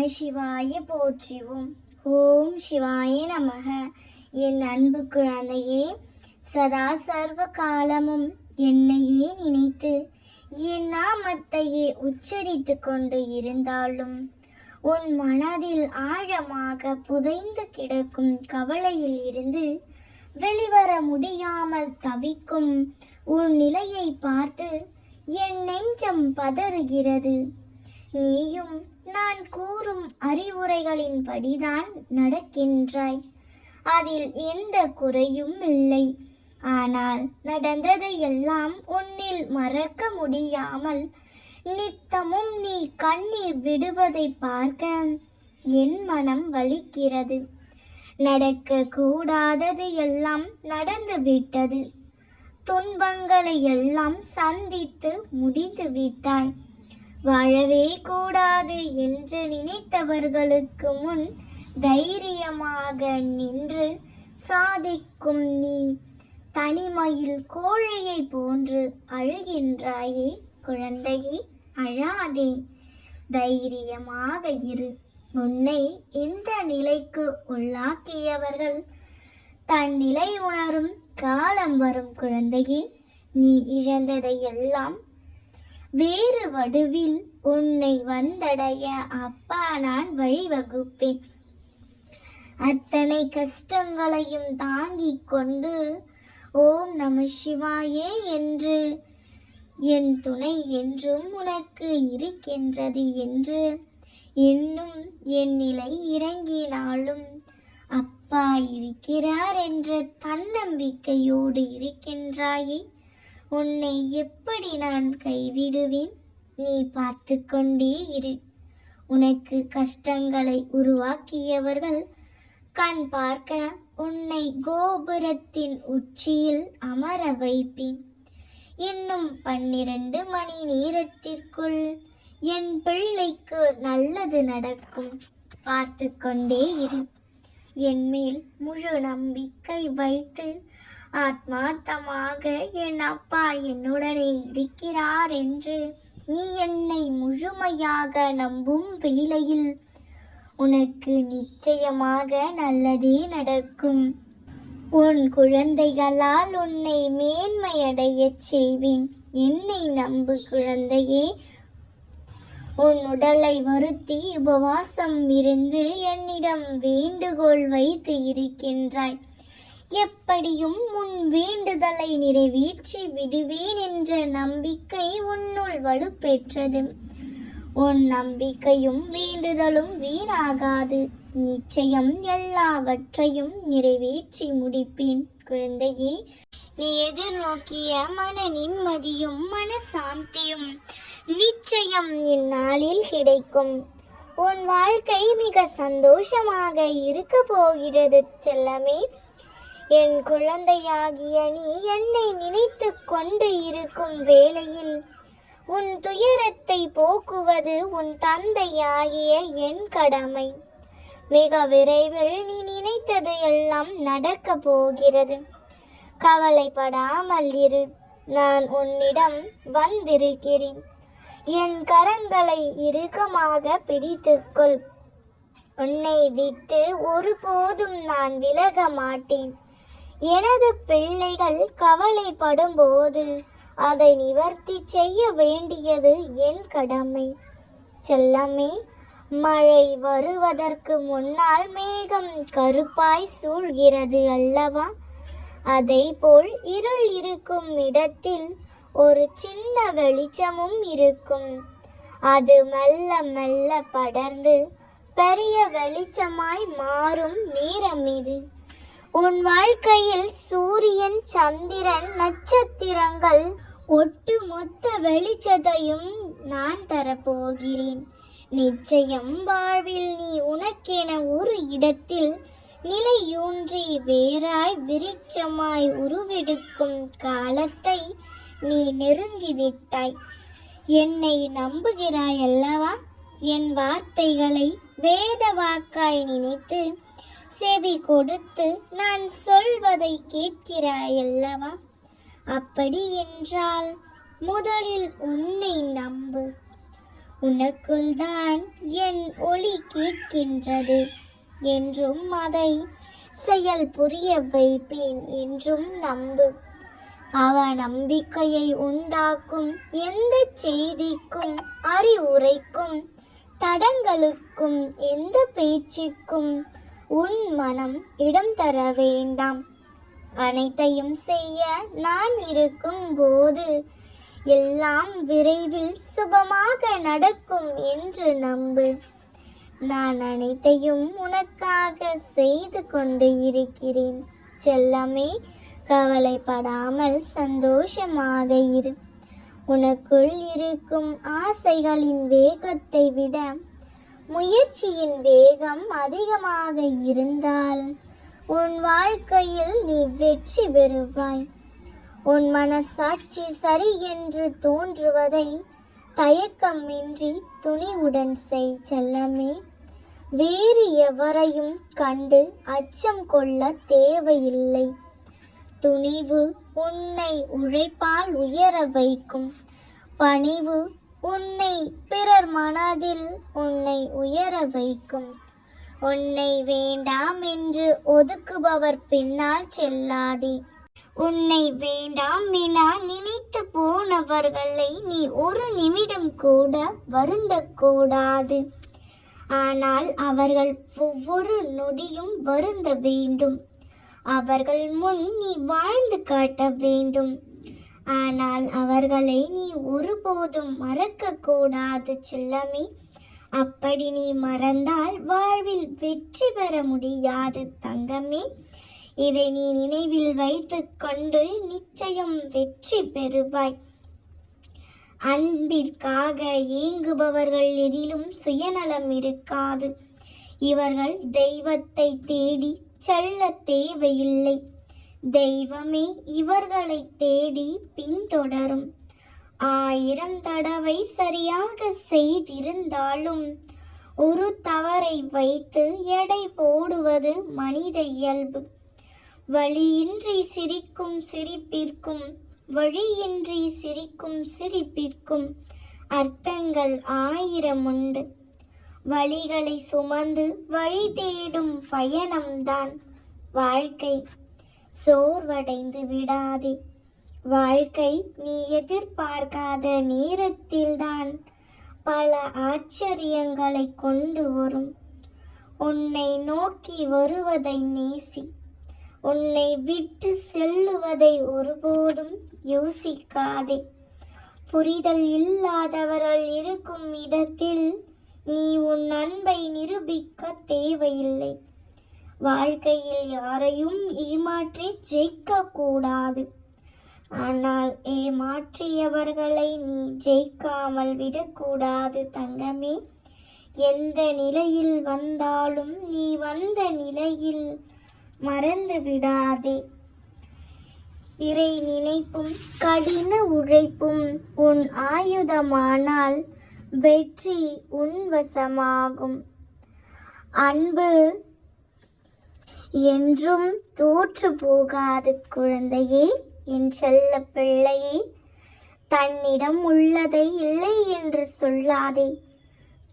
நம சிவாய போற்றிவோம். ஓம் சிவாய நமக. என் அன்பு குழந்தையே சதா சர்வ காலமும் என்னையே நினைத்து என் நாமத்தையே உச்சரித்து கொண்டு இருந்தாலும் உன் மனதில் ஆழமாக புதைந்து கிடக்கும் கவலையில் இருந்து வெளிவர முடியாமல் தவிக்கும் உன் நிலையை பார்த்து என் நெஞ்சம் பதறுகிறது. நீயும் நான் கூறும் அறிவுரைகளின்படிதான் நடக்கின்றாய். அதில் எந்த குறையும் இல்லை. ஆனால் நடந்ததை எல்லாம் உன்னில் மறக்க முடியாமல் நித்தமும் நீ கண்ணீர் விடுவதை பார்க்க என் மனம் வலிக்கிறது. நடக்க கூடாதது எல்லாம் நடந்து விட்டது துன்பங்களை எல்லாம் சந்தித்து முடிந்து விட்டாய் வாழவே கூடாது என்று நினைத்தவர்களுக்கு முன் தைரியமாக நின்று சாதிக்கும் நீ தனிமையில் கோழையை போன்று அழுகின்றாயே குழந்தையே அழாதே. தைரியமாக இரு. உன்னை இந்த நிலைக்கு உள்ளாக்கியவர்கள் தன் நிலை உணரும் காலம் வரும் குழந்தையே. நீ இழந்ததை எல்லாம் வேறு வடுவில் உன்னை வந்தடைய அப்பா நான் வழிவகுப்பேன். அத்தனை கஷ்டங்களையும் தாங்கிக் கொண்டு ஓம் நம சிவாயே என்று என் துணை என்றும் உனக்கு இருக்கின்றது என்று இன்னும் என் நிலை இறங்கினாலும் அப்பா இருக்கிறார் என்ற தன்னம்பிக்கையோடு இருக்கின்றாயே. உன்னை எப்படி நான் கைவிடுவேன்? நீ பார்த்து கொண்டே இரு. உனக்கு கஷ்டங்களை உருவாக்கியவர்கள் கண் பார்க்க உன்னை கோபுரத்தின் உச்சியில் அமர வைப்பேன். இன்னும் பன்னிரண்டு மணி நேரத்திற்குள் என் பிள்ளைக்கு நல்லது நடக்கும். பார்த்து கொண்டே இரு. என் மேல் முழு நம்பிக்கை வைத்து ஆத்மார்த்தமாக என் அப்பா என்னுடனே இருக்கிறார் என்று நீ என்னை முழுமையாக நம்பும் வேளையில் உனக்கு நிச்சயமாக நல்லதே நடக்கும். உன் குழந்தைகளால் உன்னை மேன்மையடையச் செய்வேன். என்னை நம்பு குழந்தையே. உன் உடலை வருத்தி உபவாசம் இருந்து என்னிடம் வேண்டுகோள் வைத்து இருக்கின்றாய். எப்படியும் உன் வேண்டுதலை நிறைவேற்றி விடுவேன் என்ற நம்பிக்கை உன்னுள் வலுப்பெற்றது. உன் நம்பிக்கையும் வேண்டுதலும் வீணாகாது. நிச்சயம் எல்லாவற்றையும் நிறைவேற்றி முடிப்பேன். குழந்தையே நீ எதிர்நோக்கிய மன நிம்மதியும் மன சாந்தியும் நிச்சயம் இந்நாளில் கிடைக்கும். உன் வாழ்க்கை மிக சந்தோஷமாக இருக்க போகிறது. செல்லமே என் குழந்தையாகிய நீ என்னை நினைத்து கொண்டு இருக்கும் வேளையில் உன் துயரத்தை போக்குவது உன் தந்தையாகிய என் கடமை. மிக விரைவில் நீ நினைத்தது எல்லாம் நடக்க போகிறது. கவலைப்படாமல் இரு. நான் உன்னிடம் வந்திருக்கிறேன். என் கரங்களை இறுக்கமாக பிடித்துக்கொள். உன்னை விட்டு ஒருபோதும் நான் விலக மாட்டேன். எனது பிள்ளைகள் கவலைப்படும் போது அதை நிவர்த்தி செய்ய வேண்டியது என் கடமை. செல்லமே மழை வருவதற்கு முன்னால் மேகம் கருப்பாய் சூழ்கிறது அல்லவா? அதை போல் இருள் இருக்கும் இடத்தில் ஒரு சின்ன வெளிச்சமும் இருக்கும். அது மெல்ல மெல்ல படர்ந்து பெரிய வெளிச்சமாய் மாறும் நேரம் இது. உன் வாழ்க்கையில் சூரியன் சந்திரன் நட்சத்திரங்கள் ஒட்டுமொத்த வெளிச்சதையும் நான் தரப்போகிறேன். நிச்சயம் வாழ்வில் நீ உனக்கென ஒரு இடத்தில் நிலையூன்றி வேறாய் விருட்சமாய் உருவெடுக்கும் காலத்தை நீ நெருங்கிவிட்டாய். என்னை நம்புகிறாய் அல்லவா என் வார்த்தைகளை வேத வாக்காய் நினைத்து செவி கொடுத்து நான் சொல்வதை கேட்கிறாய் அல்லவா அப்படி என்றால் முதலில் உன்னை நம்பு. உனக்குள் தான் என் ஒளி கேட்கின்றது என்றும் அதை செயல் புரிய வைப்பேன் என்றும் நம்பு. அவ நம்பிக்கையை உண்டாக்கும் எந்த செய்திக்கும் அறிவுரைக்கும் தடங்களுக்கும் எந்த பேச்சுக்கும் உன் மனம் இடம் தர வேண்டாம். அனைத்தையும் செய்ய நான் இருக்கும் போது எல்லாம் விரைவில் சுபமாக நடக்கும் என்று நம்பு. நான் அனைத்தையும் உனக்காக செய்து கொண்டு இருக்கிறேன். செல்லமே கவலைப்படாமல் சந்தோஷமாக இரு. உனக்குள் இருக்கும் ஆசைகளின் வேகத்தை விட முயற்சியின் வேகம் அதிகமாக இருந்தால் உன் வாழ்க்கையில் நீ வெற்றி பெறுவாய். உன் மனசாட்சி சரி என்று தோன்றுவதை தயக்கமின்றி துணிவுடன் செய் செல்லமே. வேறு எவரையும் கண்டு அச்சம் கொள்ள தேவையில்லை. துணிவு உன்னை உழைப்பால் உயர வைக்கும். பணிவு உன்னை பிறர் மனதில் உன்னை உயர வைக்கும். உன்னை வேண்டாம் என்று ஒதுக்குபவர் பின்னால் செல்லாதே. உன்னை வேண்டாம் என நினைத்து போனவர்களை நீ ஒரு நிமிடம் கூட வருந்தக்கூடாது. ஆனால் அவர்கள் ஒவ்வொரு நொடியும் வருந்த வேண்டும். அவர்கள் முன் நீ வாழ்ந்து காட்ட வேண்டும். ஆனால் அவர்களை நீ ஒருபோதும் மறக்கக்கூடாது செல்லமே. அப்படி நீ மறந்தால் வாழ்வில் வெற்றி பெற முடியாது தங்கமே. இதை நீ நினைவில் வைத்து கொண்டு நிச்சயம் வெற்றி பெறுவாய். அன்பிற்காக ஏங்குபவர்கள் எதிலும் சுயநலம் இருக்காது. இவர்கள் தெய்வத்தை தேடி செல்ல தேவையில்லை. தெய்வமே இவர்களை தேடி பின்தொடரும். ஆயிரம் தடவை சரியாக செய்திருந்தாலும் ஒரு தவறை வைத்து எடை போடுவது மனித இயல்பு. வழியின்றி சிரிக்கும் சிரிப்பிற்கும் வழியின்றி சிரிக்கும் சிரிப்பிற்கும் அர்த்தங்கள் ஆயிரம் உண்டு. வழிகளை சுமந்து வழி தேடும் பயணம்தான் வாழ்க்கை. சோர்வடைந்து விடாதே. வாழ்க்கை நீ எதிர்பார்க்காத நேரத்தில்தான் பல ஆச்சரியங்களை கொண்டு வரும். உன்னை நோக்கி வருவதை நேசி உன்னை விட்டு செல்லுவதை ஒருபோதும் யோசிக்காதே. புரிதல் இல்லாதவர்கள் இருக்கும் இடத்தில் நீ உன் அன்பை நிரூபிக்க தேவையில்லை. வாழ்க்கையில் யாரையும் ஏமாற்றி ஜெயிக்கக்கூடாது. ஆனால் ஏமாற்றியவர்களை நீ ஜெயிக்காமல் விடக்கூடாது தங்கமே. எந்த நிலையில் வந்தாலும் நீ வந்த நிலையில் மறந்து விடாதே. இறை நினைப்பும் கடின உழைப்பும் உன் ஆயுதமானால் வெற்றி உன் வசமாகும். அன்பு என்றும் தோற்று போகாது குழந்தையே என் செல்ல பிள்ளையே. தன்னிடம் உள்ளதை இல்லை என்று சொல்லாதே.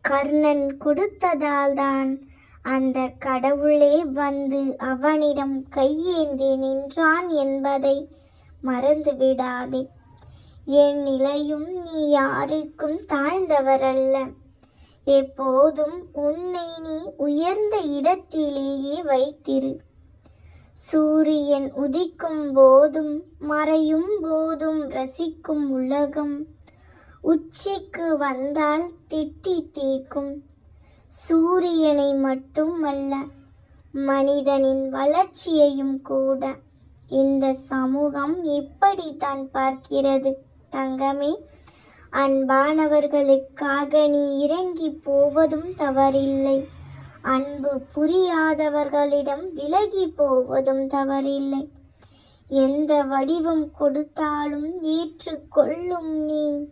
கர்ணன் கொடுத்ததால்தான் அந்த கடவுளே வந்து அவனிடம் கையேந்தி நின்றான் என்பதை மறந்துவிடாதே. என் நிலையும் நீ யாருக்கும் தாழ்ந்தவரல்ல. எப்போதும் உன்னை நீ உயர்ந்த இடத்திலேயே வைத்திரு. சூரியன் உதிக்கும் போதும் மறையும் போதும் ரசிக்கும் உலகம். உச்சிக்கு வந்தால் திட்டி தீர்க்கும் சூரியனை மட்டுமல்ல மனிதனின் வளர்ச்சியையும் கூட. இந்த சமூகம் எப்படித்தான் பார்க்கிறது தங்கமே? அன்பானவர்களுக்காக நீ இறங்கி போவதும் தவறில்லை. அன்பு புரியாதவர்களிடம் விலகி போவதும் தவறில்லை. எந்த வடிவம் கொடுத்தாலும் ஏற்றுக்கொள்ளும் நீ.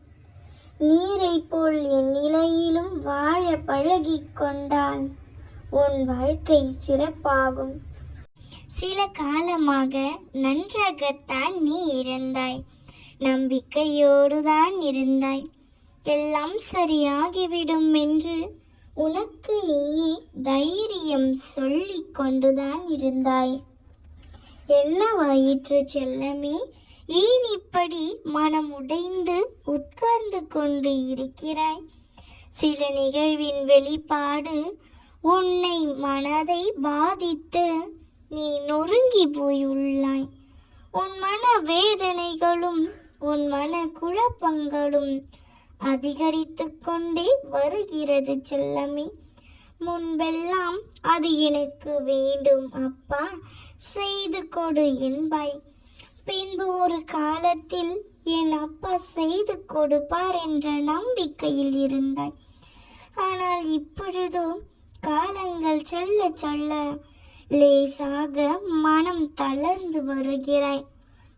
நீரை போல் என் நிலையிலும் வாழ பழகிக் கொண்டால் உன் வாழ்க்கை சிறப்பாகும். சில காலமாக நன்றாகத்தான் நீ இருந்தாய். நம்பிக்கையோடு தான் இருந்தாய். எல்லாம் சரியாகிவிடும் என்று உனக்கு நீயே தைரியம் சொல்லி கொண்டுதான் இருந்தாய். என்னவாயிற்று செல்லமே? ஏன் இப்படி மனம் உடைந்து உட்கார்ந்து கொண்டு இருக்கிறாய்? சில நிகழ்வின் வெளிப்பாடு உன்னை மனதை பாதித்து நீ நொறுங்கி போயுள்ளாய். உன் மன வேதனைகளும் உன் மன குழப்பங்களும் அதிகரித்து கொண்டே வருகிறது செல்லமே. முன்பெல்லாம் அது எனக்கு வேண்டும் அப்பா. செய்து கொடு என்பாய் பின்பு ஒரு காலத்தில் என் அப்பா செய்து கொடுப்பார் என்ற நம்பிக்கையில் இருந்தாய். ஆனால் இப்பொழுதோ காலங்கள் செல்ல செல்ல லேசாக மனம் தளர்ந்து வருகிறாய்.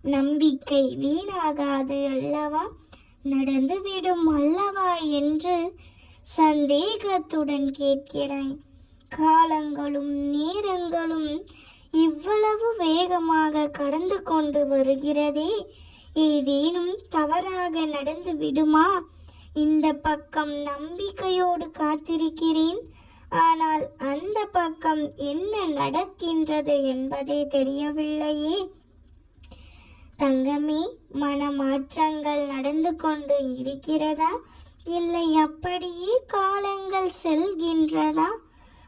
நம்பிக்கை வீணாகாது அல்லவா? நடந்துவிடும் அல்லவா என்று சந்தேகத்துடன் கேட்கிறேன் காலங்களும் நேரங்களும் இவ்வளவு வேகமாக கடந்து கொண்டு வருகிறதே. ஏதேனும் தவறாக நடந்து விடுமா? இந்த பக்கம் நம்பிக்கையோடு காத்திருக்கிறேன். ஆனால் அந்த பக்கம் என்ன நடக்கின்றது என்பதே தெரியவில்லையே. தங்கமே மனமாற்றங்கள் நடந்து கொண்டு இருக்கிறதா? இல்லை அப்படியே காலங்கள் செல்கின்றதா?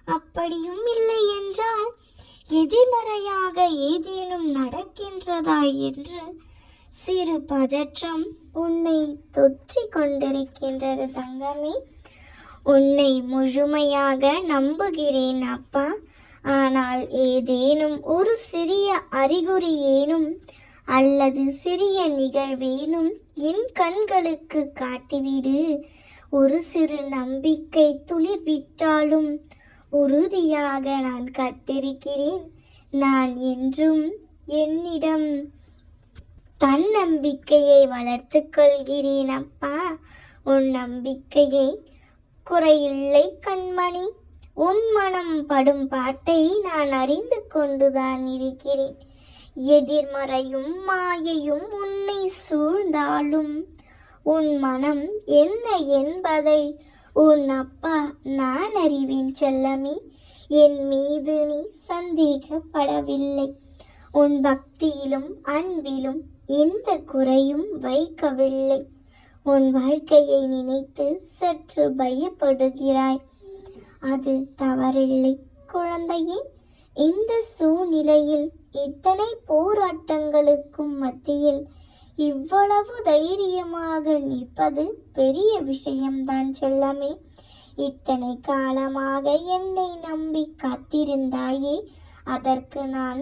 அப்படியும் இல்லை என்றால் எதிர்மறையாக ஏதேனும் நடக்கின்றதா என்று சிறு பதற்றம் உன்னை தொற்றி கொண்டிருக்கின்றது தங்கமே. உன்னை முழுமையாக நம்புகிறேன் அப்பா. ஆனால் ஏதேனும் ஒரு சிறிய அறிகுறி ஏனும் அல்லது சிறிய நிகழ்வேனும் என் கண்களுக்கு காட்டிவிடு. ஒரு சிறு நம்பிக்கை துளிர்விட்டாலும் உறுதியாக நான் கத்திருக்கிறேன். நான் என்றும் என்னிடம் தன்னம்பிக்கையை வளர்த்து கொள்கிறேன் அப்பா. உன் நம்பிக்கையை குறையில்லை கண்மணி. உன் மனம் படும் பாட்டை நான் அறிந்து கொண்டுதான் இருக்கிறேன். எதிர்மறையும் மாயையும் உன்னை சூழ்ந்தாலும் உன் மனம் என்ன என்பதை உன் அப்பா நான் அறிவேன் செல்லமே. என் மீது நீ சந்தேகப்படவில்லை. உன் பக்தியிலும் அன்பிலும் எந்த குறையும் வைக்கவில்லை. உன் வாழ்க்கையை நினைத்து சற்று பயப்படுகிறாய். அது தவறில்லை குழந்தையே. இந்த சூழ்நிலையில் இத்தனை போராட்டங்களுக்கும் மத்தியில் இவ்வளவு தைரியமாக நிற்பது பெரிய விஷயம்தான் செல்லமே. இத்தனை காலமாக என்னை நம்பி காத்திருந்தாயே அதற்கு நான்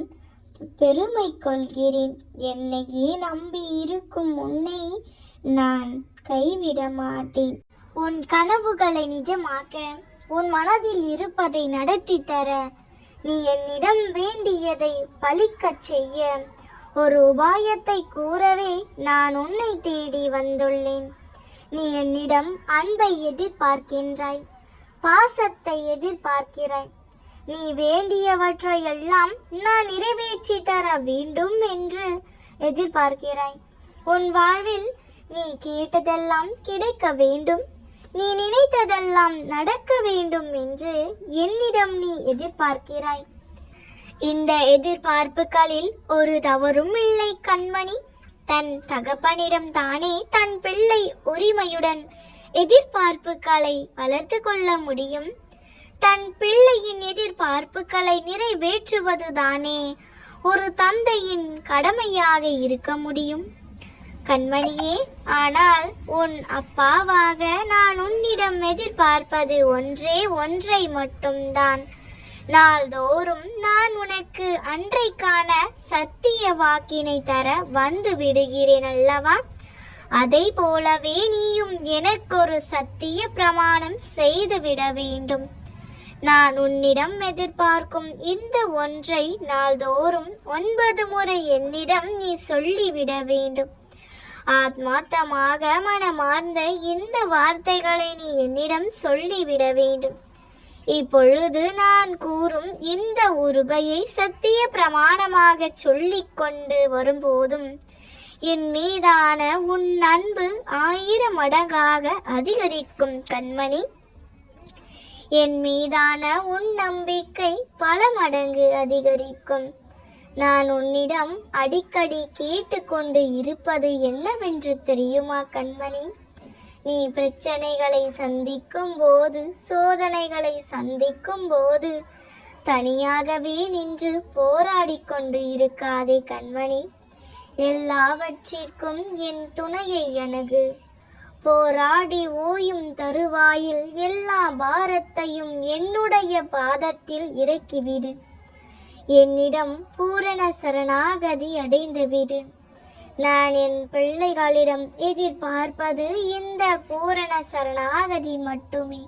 பெருமை கொள்கிறேன். என்னையே நம்பி இருக்கும் உன்னை நான் கைவிட மாட்டேன். உன் கனவுகளை நிஜமாக்க உன் மனதில் இருப்பதை நடத்தி தர நீ என்னிடம் வேண்டியதை பலிக்கச் செய்ய. ஒரு உபாயத்தை கூறவே நான் உன்னை தேடி வந்துள்ளேன். நீ என்னிடம் அன்பை எதிர்பார்க்கின்றாய் பாசத்தை எதிர்பார்க்கிறாய். நீ வேண்டியவற்றை எல்லாம் நான் நிறைவேற்றி தர வேண்டும் என்று எதிர்பார்க்கிறாய். உன் வாழ்வில் நீ கேட்டதெல்லாம் கிடைக்க வேண்டும். நீ நினைத்ததெல்லாம் நடக்க வேண்டும் என்று என்னிடம் நீ எதிர்பார்க்கிறாய். இந்த எதிர்பார்ப்புகளில் ஒரு தவறும் இல்லை கண்மணி. தன் தகப்பனிடம் தானே தன் பிள்ளை உரிமையுடன் எதிர்பார்ப்புகளை வளர்த்து கொள்ள முடியும். தன் பிள்ளையின் எதிர்பார்ப்புகளை நிறைவேற்றுவதுதானே ஒரு தந்தையின் கடமையாக இருக்க முடியும். கண்மணியே ஆனால் உன் அப்பாவாக நான் உன்னிடம் எதிர்பார்ப்பது ஒன்றே ஒன்றை மட்டும்தான். நாள்தோறும் நான் உனக்கு அன்றைக்கான சத்திய வாக்கினை தர வந்து விடுகிறேன் அல்லவா? அதை போலவே நீயும் எனக்கொரு சத்திய பிரமாணம் செய்துவிட வேண்டும். நான் உன்னிடம் எதிர்பார்க்கும் இந்த ஒன்றை நாள்தோறும் ஒன்பது முறை என்னிடம் நீ சொல்லிவிட வேண்டும். ஆத்மார்த்தமாக மனமார்ந்த இந்த வார்த்தைகளை நீ என்னிடம் சொல்லிவிட வேண்டும். இப்பொழுது நான் கூறும் இந்த உருபையை சத்திய பிரமாணமாக சொல்லிக் கொண்டு வரும்போதும் என் மீதான உன் அன்பு ஆயிரம் மடங்காக அதிகரிக்கும் கண்மணி. என் மீதான உன் நம்பிக்கை பல மடங்கு அதிகரிக்கும். நான் உன்னிடம் அடிக்கடி கேட்டுக்கொண்டு இருப்பது என்னவென்று தெரியுமா கண்மணி? நீ பிரச்சனைகளை சந்திக்கும் போது சோதனைகளை சந்திக்கும் போது தனியாகவே நின்று போராடி கொண்டு இருக்காதே கண்மணி. எல்லாவற்றிற்கும் என் துணையை அணுகு. போராடி ஓயும் தருவாயில் எல்லா பாரத்தையும் என்னுடைய பாதத்தில் இறக்கிவிடு. என்னிடம் பூரண சரணாகதி அடைந்துவிடு. நான் என் பிள்ளைகளிடம் எதிர்பார்ப்பது இந்த பூரண சரணாகதி மட்டுமே.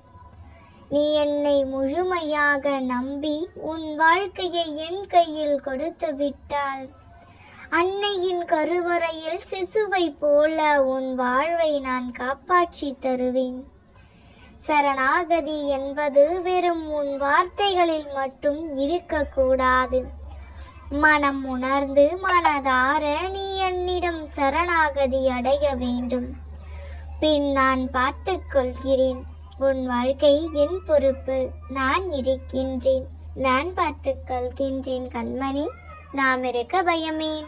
நீ என்னை முழுமையாக நம்பி உன் வாழ்க்கையை என் கையில் கொடுத்து விட்டாள் அன்னையின் கருவறையில் சிசுவை போல உன் வாழ்வை நான் காப்பாற்றி தருவேன். சரணாகதி என்பது வெறும் உன் வார்த்தைகளில் மட்டும் இருக்கக்கூடாது. மனம் உணர்ந்து மனதார நீ என்னிடம் சரணாகதி அடைய வேண்டும். பின் நான் பார்த்துக் கொள்கிறேன். உன் வாழ்க்கை என் பொறுப்பு. நான் இருக்கின்றேன். நான் பார்த்துக் கொள்கின்றேன் கண்மணி. நாம் இருக்க பயமேன்.